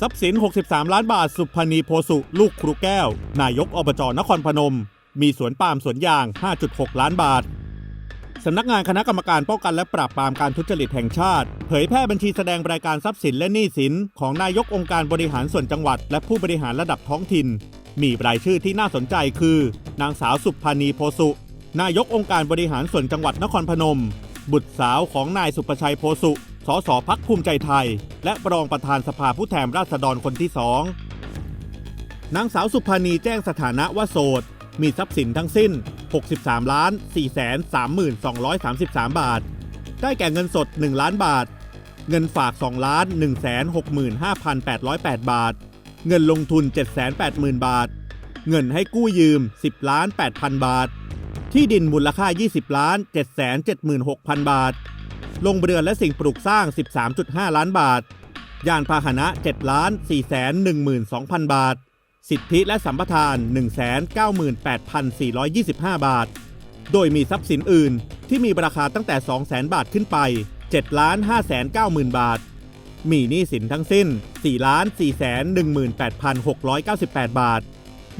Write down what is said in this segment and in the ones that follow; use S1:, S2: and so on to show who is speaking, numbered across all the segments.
S1: ทรัพย์สิน 63 ล้านบาท สุพนีโพสุ ลูกครูแก้ว นายกอบจนครพนม มีสวนปาล์มสวนยาง 5.6 ล้านบาท สำนักงานคณะกรรมการป้องกันและปราบปรามการทุจริตแห่งชาติ เผยแพร่บัญชีแสดงรายการทรัพย์สินและหนี้สิน ของนายกองค์การบริหารส่วนจังหวัด และผู้บริหารระดับท้องถิ่น มีรายชื่อที่น่าสนใจคือ นางสาวสุพนีโพสุ นายกองค์การบริหารส่วนจังหวัดนครพนม บุตรสาวของนายสุประชัยโพสุ สสพักภูมิใจไทย และรองประธานสภาผู้แทนราษฎรคนที่สองนางสาวสุภานีแจ้งสถานะว่าโสด มีทรัพย์สินทั้งสิ้น 63ล้าน4แสน3233 บาท ได้แก่เงินสด 1 ล้านบาท เงินฝาก2ล้าน1แสน65,808 บาท เงินลงทุน 780,000 บาท เงินให้กู้ยืม 10 ล้าน 8,000 บาท ที่ดินมูลค่า 20 ล้าน 776,000 บาท ลงเรือและสิ่งปลูกสร้าง 13.5 ล้านบาท ยานพาหนะ 7 ล้าน 412,000 บาท สิทธิและสัมปทาน 198,425 บาท โดยมีทรัพย์สินอื่นที่มีราคาตั้งแต่ 200,000 บาทขึ้นไป 7 ล้าน 590,000 บาท มีหนี้สินทั้งสิ้น 4 ล้าน 4 18,698 บาท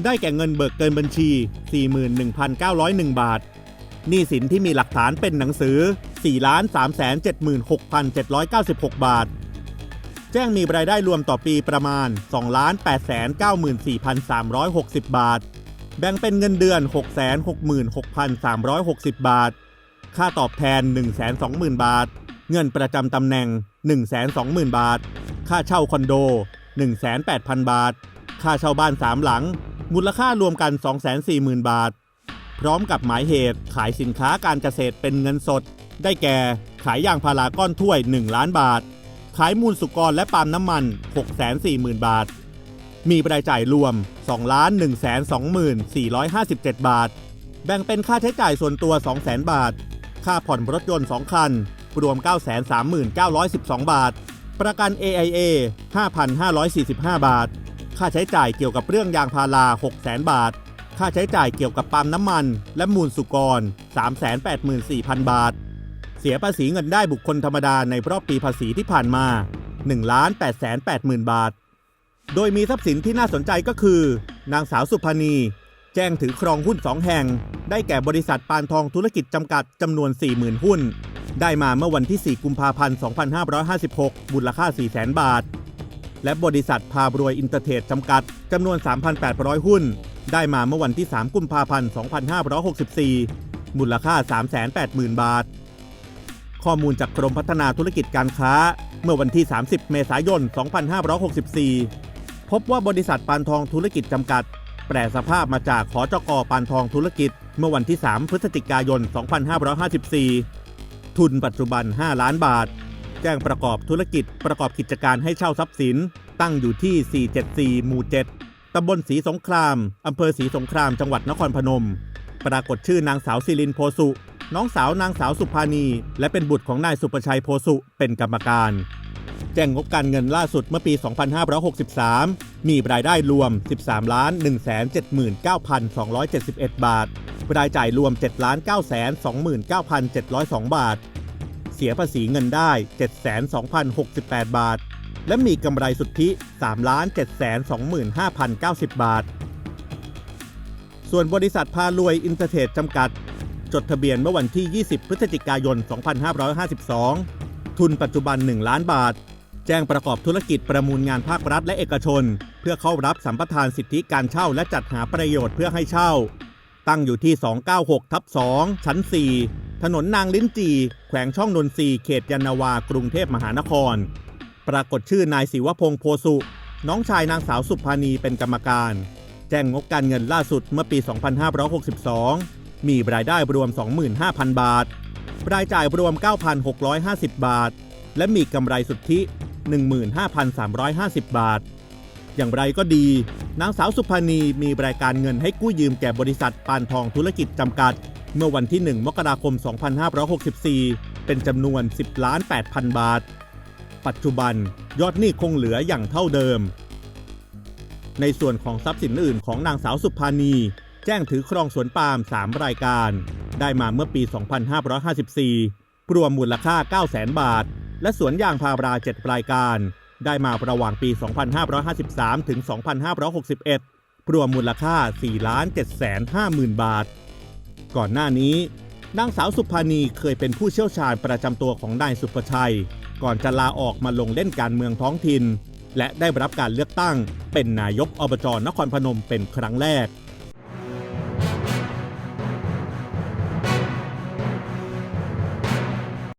S1: ได้แก่เงินเบิกเกินบัญชี 41,901 บาท หนี้สินที่มีหลักฐานเป็นหนังสือ 4,376,796 บาท แจ้งมีรายได้รวมต่อปีประมาณ 2,894,360 บาท แบ่งเป็นเงินเดือน 666,360 บาท ค่าตอบแทน 120,000 บาท เงินประจำตำแหน่ง 120,000 บาท ค่าเช่าคอนโด108,000 บาท ค่าเช่าบ้าน3หลัง มูลค่ารวมกัน 240,000 บาท พร้อมกับหมายเหตุขายสินค้าการเกษตรเป็นเงินสด ได้แก่ ขายยางพาราก้อนถ้วย 1 ล้านบาท ขายมูลสุกรและปาล์มน้ำมัน 640,000 บาท มีรายจ่ายรวม2 1 2 4 5 7 บาท แบ่งเป็นค่าใช้จ่ายส่วนตัว 200,000 บาท ค่าผ่อนรถยนต์ 2 คัน รวม 939,12 บาท ประกัน AIA 5,545 บาท ค่าใช้จ่ายเกี่ยวกับเรื่องยางพารา600,000 บาท ค่าใช้จ่ายเกี่ยวกับปาล์มน้ำมัน และมูลสุกร 384,000 บาท เสียภาษีเงินได้บุคคลธรรมดาในรอบปีภาษีที่ผ่านมา 1 8 8 0 0 0 บาท โดยมีทรัพย์สินที่น่าสนใจก็คือ นางสาวสุพนีแจ้งถือครองหุ้น2แห่ง ได้แก่บริษัทปานทองธุรกิจจำกัดจำนวน 40,000 หุ้น ได้มาเมื่อวันที่ 4 กุมภาพันธ์ 2556 มูลค่า 400,000 บาท และบริษัทพาบรวยอินเตอร์เทรดจำกัดจำนวน 3,800 หุ้น ได้มาเมื่อวันที่ 3 กุมภาพันธ์ 2564 มูลค่า 380,000 บาท ข้อมูลจากกรมพัฒนาธุรกิจการค้า เมื่อวันที่ 30 เมษายน 2564 พบว่าบริษัทปานทองธุรกิจจำกัด แปรสภาพมาจากขอจกปานทองธุรกิจ เมื่อวันที่ 3 พฤศจิกายน 2554 ทุนปัจจุบัน 5 ล้านบาท แจ้งประกอบธุรกิจประกอบกิจการให้เช่าทรัพย์สิน ตั้งอยู่ที่ 474 หมู่ 7 ตำบลศรีสงคราม อำเภอศรีสงคราม จังหวัดนครพนม ปรากฏชื่อนางสาวศิรินโพสุ น้องสาวนางสาวสุภานี และเป็นบุตรของนายสุประชัยโพสุเป็นกรรมการ แจ้งงบการเงินล่าสุดเมื่อปี 2563 มีรายได้รวม 13 ล้าน 179,271 บาท รายจ่ายรวม 7 ล้าน929,702 บาท เสียภาษีเงินได้ 7,2,068 บาท และมีกำไรสุทธิ 3,725,090 บาท ส่วนบริษัทพารวยอินเตอร์เทรดจำกัด จดทะเบียนเมื่อวันที่ 20 พฤศจิกายน 2552 ทุนปัจจุบัน 1 ล้านบาท แจ้งประกอบธุรกิจประมูลงานภาครัฐและเอกชน เพื่อเข้ารับสัมปทานสิทธิการเช่าและจัดหาประโยชน์เพื่อให้เช่า ตั้งอยู่ที่ 296 ทับ 2 ชั้น 4 ถนนนางลิ้นจี แขวงช่องนนทรีเขตยานนาวากรุงเทพมหานคร ปรากฏชื่อนายศิวพงษ์โพสุ น้องชายนางสาวสุภานีเป็นกรรมการ แจ้งงบการเงินล่าสุดเมื่อปี 2562 มีรายได้รวม 25,000 บาท รายจ่ายรวม 9,650 บาท และมีกำไรสุทธิ 15,350 บาท อย่างไรก็ดี นางสาวสุภานีมีรายการเงินให้กู้ยืมแก่บริษัทปานทองธุรกิจจำกัด เมื่อวันที่ 1 มกราคม 2564 เป็นจำนวน 10 ล้าน 8,000 บาท ปัจจุบันยอดหนี้คงเหลืออย่างเท่าเดิม ในส่วนของทรัพย์สินอื่นของนางสาวสุภานี แจ้งถือครองสวนปาล์ม3 รายการ ได้มาเมื่อปี 2554รวมมูลค่า 900,000 บาท และสวนยางพารา 7 รายการ ได้มาระหว่างปี 2553 ถึง 2561 รวมมูลค่า4 7 5 0 0 0 0 บาท ก่อนหน้านี้ นางสาวสุภานีเคยเป็นผู้เชี่ยวชาญประจำตัวของนายสุภชัย ก่อนจะลาออกมาลงเล่นการเมืองท้องถิ่น และได้รับการเลือกตั้ง เป็นนายกอบจนครพนมเป็นครั้งแรก